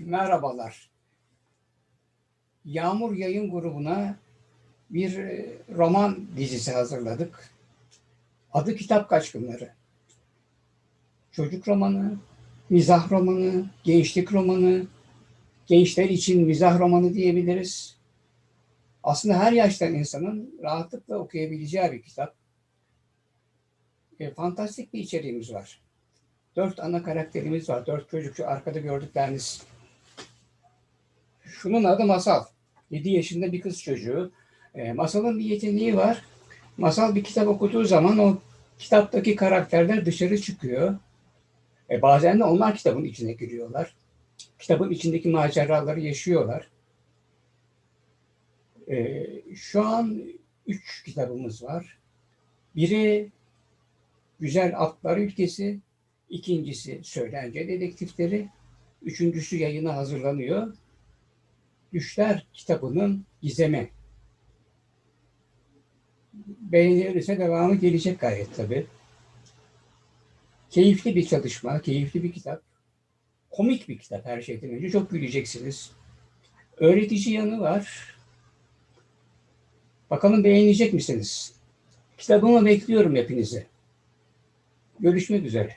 Merhabalar. Yağmur Yayın grubuna bir e, roman dizisi hazırladık. Adı Kitap Kaçkınları. Çocuk romanı, mizah romanı, gençlik romanı, gençler için mizah romanı diyebiliriz. Aslında her yaştan insanın rahatlıkla okuyabileceği bir kitap. E, fantastik bir içeriğimiz var. Dört ana karakterimiz var. Dört çocukçu arkada gördükleriniz. Şunun adı Masal. 7 yaşında bir kız çocuğu. E, masalın bir yeteneği var. Masal bir kitap okuduğu zaman o kitaptaki karakterler dışarı çıkıyor. E, bazen de onlar kitabın içine giriyorlar. Kitabın içindeki maceraları yaşıyorlar. E, şu an üç kitabımız var. Biri Güzel Atlar Ülkesi, ikincisi Söylence Dedektifleri, üçüncüsü yayına hazırlanıyor. Düşler kitabının gizemi. Beğenilirse devamı gelecek gayet tabii. Keyifli bir çalışma, keyifli bir kitap. Komik bir kitap her şeyden önce. Çok güleceksiniz. Öğretici yanı var. Bakalım beğenecek misiniz? Kitabımı bekliyorum hepinizi. Görüşmek üzere.